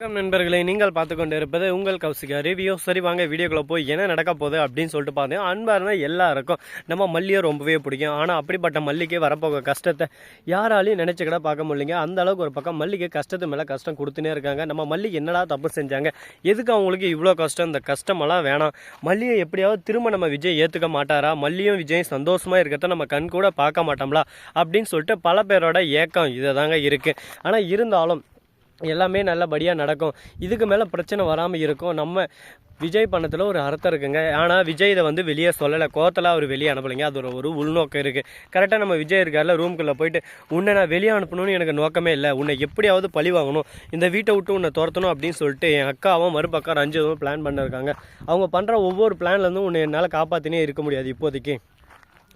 வணக்கம் நண்பர்களை நீங்கள் பார்த்து கொண்டு இருப்பது உங்கள் கௌசிகா ரிவ்யூ சரி வாங்க வீடியோக்குள்ள போய் என்ன நடக்க போகுது அப்படின்னு சொல்லிட்டு பார்த்தேன் அன்பாருனா எல்லாருக்கும் நம்ம மல்லியை ரொம்பவே பிடிக்கும். ஆனால் அப்படிப்பட்ட மல்லிக்கு வரப்போக கஷ்டத்தை யாராலையும் நினைச்சு கூட பார்க்க முடியலைங்க. அந்த அளவுக்கு ஒரு பக்கம் மல்லிக்கு கஷ்டத்து மேலே கஷ்டம் கொடுத்துனே இருக்காங்க. நம்ம மல்லி என்னடா தப்பு செஞ்சாங்க? எதுக்கு அவங்களுக்கு இவ்வளோ கஷ்டம்? இந்த கஷ்டமெல்லாம் வேணாம். மல்லியை எப்படியாவது திரும்ப நம்ம விஜய் ஏற்றுக்க மாட்டாரா? மல்லியும் விஜயும் சந்தோஷமாக இருக்கிறத நம்ம கண் கூட பார்க்க மாட்டோம்ல? அப்படின்னு சொல்லிட்டு பல பேரோட ஏக்கம் இதை தாங்க இருக்குது ஆனால் இருந்தாலும் எல்லாமே நல்லபடியாக நடக்கும். இதுக்கு மேலே பிரச்சனை வராமல் இருக்கும். நம்ம விஜய் பணத்தில் ஒரு அர்த்தம் இருக்குங்க. ஆனால் விஜய் இதை வந்து வெளியே சொல்லலை. கோத்தலாக அவர் வெளியே அனுப்பலைங்க. அது ஒரு ஒரு உள்நோக்கம் இருக்குது கரெக்டாக நம்ம விஜய் இருக்கார்ல ரூம்குள்ளே போயிட்டு உன்னை நான் வெளியே அனுப்பணும்னு எனக்கு நோக்கமே இல்லை. உன்னை எப்படியாவது பழி வாங்கணும். இந்த வீட்டை விட்டு உன்னை துரத்தணும் அப்படின்னு சொல்லிட்டு என் அக்காவும் மறுபக்கம் ரஞ்சிதும் பிளான் பண்ணிருக்காங்க. அவங்க பண்ணுற ஒவ்வொரு பிளான்லேருந்தும் உன்னை என்னால் காப்பாற்றினே இருக்க முடியாது இப்போதைக்கு.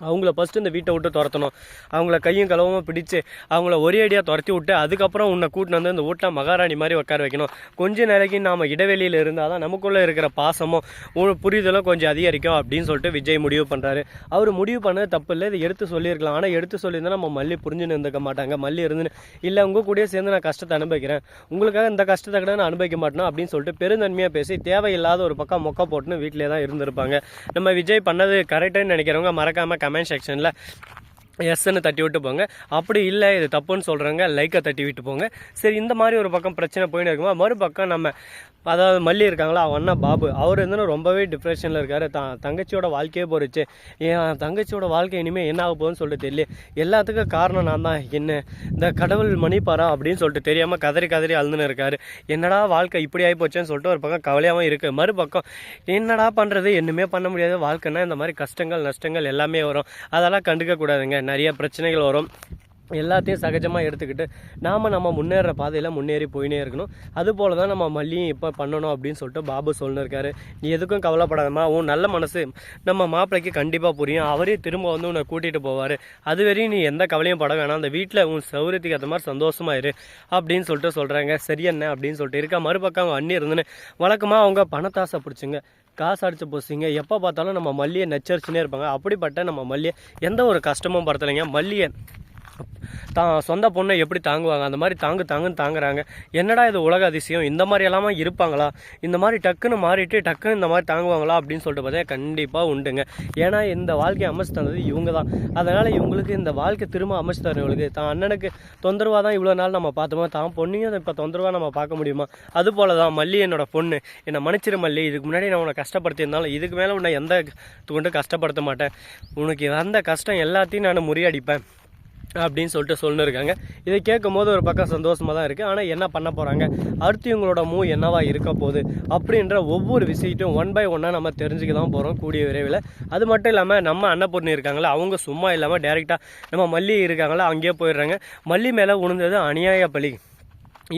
அவங்கள ஃபஸ்ட்டு இந்த வீட்டை விட்டு துரத்தணும். அவங்கள கையும் களவும் பிடிச்சி அவங்கள ஒரே அடியாக துரத்தி விட்டு அதுக்கப்புறம் உன்னை கூட்டின்னு வந்து இந்த வீட்டில் மகாராணி மாதிரி உட்கார வைக்கணும். கொஞ்ச நாளைக்கு நாம் இடைவெளியில் இருந்தால் தான் நமக்குள்ளே இருக்கிற பாசமும் உ- புரிதலும் கொஞ்சம் அதிகரிக்கும் அப்படின்னு சொல்லிட்டு விஜய் முடிவு பண்ணுறாரு அவர் முடிவு பண்ணது தப்பு இல்லை. இதை எடுத்து சொல்லியிருக்கலாம். ஆனால் எடுத்து சொல்லியிருந்தால் நம்ம மல்லி புரிஞ்சுன்னு இருந்துக்க மாட்டாங்க. மல்லி இருந்துன்னு இல்லை உங்கள் கூடயே சேர்ந்து நான் கஷ்டத்தை அனுபவிக்கிறேன். உங்களுக்காக இந்த கஷ்டத்தை கூட நான் அனுபவிக்க மாட்டோம் அப்படின்னு சொல்லிட்டு பெருந்தன்மையாக பேசி தேவையில்லாத ஒரு பக்கம் மொக்க போட்டுன்னு வீட்டிலே தான் இருந்திருப்பாங்க. நம்ம விஜய் பண்ணது கரெக்டுன்னு நினைக்கிறவங்க மறக்காமல் கமெண்ட் செக்ஷனில் எஸ்ன்னு தட்டி விட்டு போங்க. அப்படி இல்லை இது தப்புன்னு சொல்கிறாங்க லைக்கை தட்டி விட்டு போங்க. சரி இந்த மாதிரி ஒரு பக்கம் பிரச்சனை போயின்னு இருக்குமா மறுபக்கம் நம்ம அதாவது மல்லி இருக்காங்களா அவன் அண்ணா பாபு அவர் வந்து ரொம்பவே டிப்ரெஷனில் இருக்கார். தான் தங்கச்சியோட வாழ்க்கையே போயிடுச்சு என் தங்கச்சியோட வாழ்க்கை இனிமேல் என்ன ஆக போகுதுன்னு சொல்லிட்டு தெரியல. எல்லாத்துக்கும் காரணம் நான் தான். என்ன இந்த கடவுள் மணிப்பாரா அப்படின்னு சொல்லிட்டு தெரியாமல் கதறி கதறி அழுதுன்னு இருக்காரு. என்னடா வாழ்க்கை இப்படி ஆகி போச்சேன்னு சொல்லிட்டு ஒரு பக்கம் கவலையாகவும் இருக்குது மறுபக்கம் என்னடா பண்ணுறது என்னமே பண்ண முடியாது. வாழ்க்கைன்னா இந்த மாதிரி கஷ்டங்கள் நஷ்டங்கள் எல்லாமே வரும். அதெல்லாம் கண்டுக்க கூடாதுங்க. நிறைய பிரச்சனைகள் வரும். எல்லாத்தையும் சகஜமாக எடுத்துக்கிட்டு நாம் நம்ம முன்னேற பாதையில் முன்னேறி போயினே இருக்கணும். அதுபோல தான் நம்ம மல்லியும் இப்போ பண்ணணும் அப்படின்னு சொல்லிட்டு பாபு சொல்லிருக்காரு. நீ எதுக்கும் கவலைப்படாதம்மா. உன் நல்ல மனசு நம்ம மாப்பிள்ளைக்கு கண்டிப்பாக புரியும். அவரே திரும்ப வந்து உன்னை கூட்டிகிட்டு போவார். அது வரையும் நீ எந்த கவலையும் பட வேணாம். அந்த வீட்டில் உன் சௌரியத்துக்கு ஏற்ற மாதிரி சந்தோஷமாக இரு அப்படின்னு சொல்லிட்டு சொல்கிறாங்க சரி என்ன அப்படின்னு சொல்லிட்டு இருக்கா. மறுபக்கம் அவங்க அண்ணி இருந்துன்னு வழக்கமாக அவங்க பணத்தாசை பிடிச்சிங்க. காசு அடித்த பொசிங்க எப்போ பார்த்தாலும் நம்ம மல்லியை நச்சரிச்சுனே இருப்பாங்க. அப்படிப்பட்ட நம்ம மல்லியை எந்த ஒரு கஷ்டமும் படுத்தலைங்க. மல்லியை தான் சொந்த பொண்ணை எப்படி தாங்குவாங்க? அந்த மாதிரி தாங்கு தாங்குன்னு தாங்குறாங்க. என்னடா இது உலக அதிசயம்? இந்த மாதிரி எல்லாமே இருப்பாங்களா? இந்த மாதிரி டக்குன்னு மாறிட்டு டக்குன்னு இந்த மாதிரி தாங்குவாங்களா? அப்படின்னு சொல்லிட்டு பார்த்தா கண்டிப்பாக உண்டுங்க. ஏன்னா இந்த வாழ்க்கையை அமைச்சு தந்தது இவங்க தான் அதனால் இவங்களுக்கு இந்த வாழ்க்கை திரும்ப அமைச்சு தரும் இவங்களுக்கு தான் அண்ணனுக்கு தொந்தரவாக தான் இவ்வளோ நாள் நம்ம பார்த்தோமா தான் பொண்ணையும் இப்போ தொந்தரவாக நம்ம பார்க்க முடியுமா? அது போல தான் மல்லி என்னோட பொண்ணு. என்னை மன்னிச்சிரு மல்லி. இதுக்கு முன்னாடி நான் உன்னை கஷ்டப்படுத்தியிருந்தாலும் இதுக்கு மேலே உன்னை எந்த கொண்டு கஷ்டப்படுத்த மாட்டேன். உனக்கு வந்த கஷ்டம் எல்லாத்தையும் நான் முறியடிப்பேன். அப்படின்னு சொல்லிட்டு சொல்லிருக்காங்க. இதை கேட்கும் போது ஒரு பக்கம் சந்தோஷமாக தான் இருக்குது ஆனால் என்ன பண்ண போகிறாங்க அடுத்து இவங்களோட மூவ் என்னவா இருக்க போகுது? அப்படின்ற ஒவ்வொரு விஷயத்தையும் ஒன் பை ஒன்னாக நம்ம தெரிஞ்சுக்க தான் போகிறோம் கூடிய விரைவில். அது மட்டும் இல்லாமல் நம்ம அன்னபூர்ணி இருக்காங்களா அவங்க சும்மா இல்லாமல் டேரெக்டாக நம்ம மல்லி இருக்காங்களா அங்கேயே போயிடுறாங்க. மல்லி மேலே உணர்ந்தது அநியாய பலி.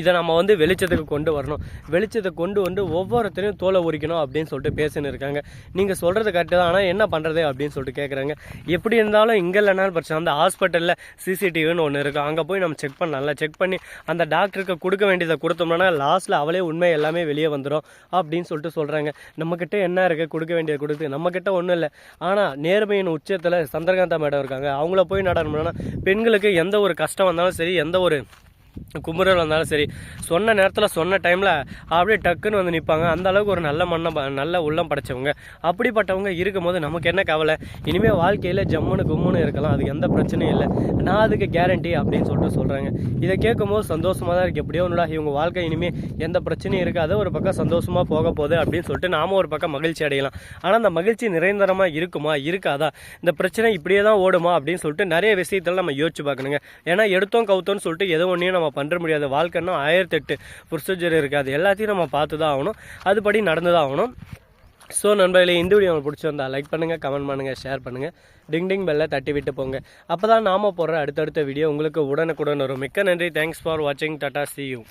இதை நம்ம வந்து வெளிச்சத்துக்கு கொண்டு வரணும். வெளிச்சத்தை கொண்டு வந்து ஒவ்வொருத்தரையும் தோலை உரிக்கணும் அப்படின்னு சொல்லிட்டு பேசின்னு இருக்காங்க. நீங்கள் சொல்கிறது கரெக்டு தான். ஆனால் என்ன பண்ணுறது அப்படின்னு சொல்லிட்டு கேட்குறாங்க எப்படி இருந்தாலும் இங்கே இல்லைனாலும் பிரச்சனை அந்த ஹாஸ்பிட்டலில் சிசிடிவின்னு ஒன்று இருக்குது அங்கே போய் நம்ம செக் பண்ணலாம்ல செக் பண்ணி அந்த டாக்டருக்கு கொடுக்க வேண்டியதை கொடுத்தோம்னா லாஸ்ட்டில் அவளே உண்மை எல்லாமே வெளியே வந்துடும் அப்படின்னு சொல்லிட்டு சொல்கிறாங்க நம்மக்கிட்ட என்ன இருக்குது கொடுக்க வேண்டியது கொடுத்து. நம்மக்கிட்ட ஒன்றும் இல்லை. ஆனால் நேர்மையின் உச்சத்தில் சந்திரகாந்தா மேடம் இருக்காங்க. அவங்கள போய் நடனம்னா பெண்களுக்கு எந்த ஒரு கஷ்டம் வந்தாலும் சரி எந்த ஒரு குமரல் வந்தாலும் சரி சொன்ன நேரத்தில் சொன்ன டைமில் அப்படியே டக்குன்னு வந்து நிற்பாங்க அந்த அளவுக்கு ஒரு நல்ல மண்ணம் ப- நல்ல உள்ளம் படைச்சவங்க. அப்படிப்பட்டவங்க இருக்கும்போது நமக்கு என்ன கவலை? இனிமேல் வாழ்க்கையில் ஜம்முன்னு கும்முன்னு இருக்கலாம். அதுக்கு எந்த பிரச்சனையும் இல்லை. நான் அதுக்கு கேரண்டி அப்படின்னு சொல்லிட்டு சொல்கிறாங்க இதை கேட்கும்போது சந்தோஷமாக தான் இருக்குது எப்படியோ ஒன்றுடா இவங்க வாழ்க்கை இனிமேல் எந்த பிரச்சனையும் இருக்காது. ஒரு பக்கம் சந்தோஷமாக போக போகுது அப்படின்னு சொல்லிட்டு நாம ஒரு பக்கம் மகிழ்ச்சி அடையலாம். ஆனால் அந்த மகிழ்ச்சி நிரந்தரமாக இருக்குமா? இருக்காதா? இந்த பிரச்சனை இப்படியே தான் ஓடுமா? அப்படின்னு சொல்லிட்டு நிறைய விஷயத்தில் நம்ம யோசிச்சு பார்க்கணுங்க. ஏன்னா எடுத்தோம் கவுத்தோன்னு சொல்லிட்டு எதோ ஒன்றையும் நம்ம பண்ணுற முடியாது வாழ்க்கைன்னா ஆயிரத்தெட்டு ப்ரொசீஜர் இருக்காது எல்லாத்தையும் நம்ம பார்த்து தான் ஆகணும். அதுபடி நடந்து தான் ஆகணும். ஸோ நண்பர்களே இந்த வீடியோ உங்களுக்கு பிடிச்சிருந்தா லைக் பண்ணுங்கள் கமெண்ட் பண்ணுங்கள் ஷேர் பண்ணுங்கள் டிங் டிங் பெல்லை தட்டி விட்டு போங்க. அப்போ தான் நாம போடுற அடுத்தடுத்த வீடியோ உங்களுக்கு உடனுக்குடன் வரும். மிக்க நன்றி. தேங்க்ஸ் ஃபார் வாட்சிங் டாடா சி யூ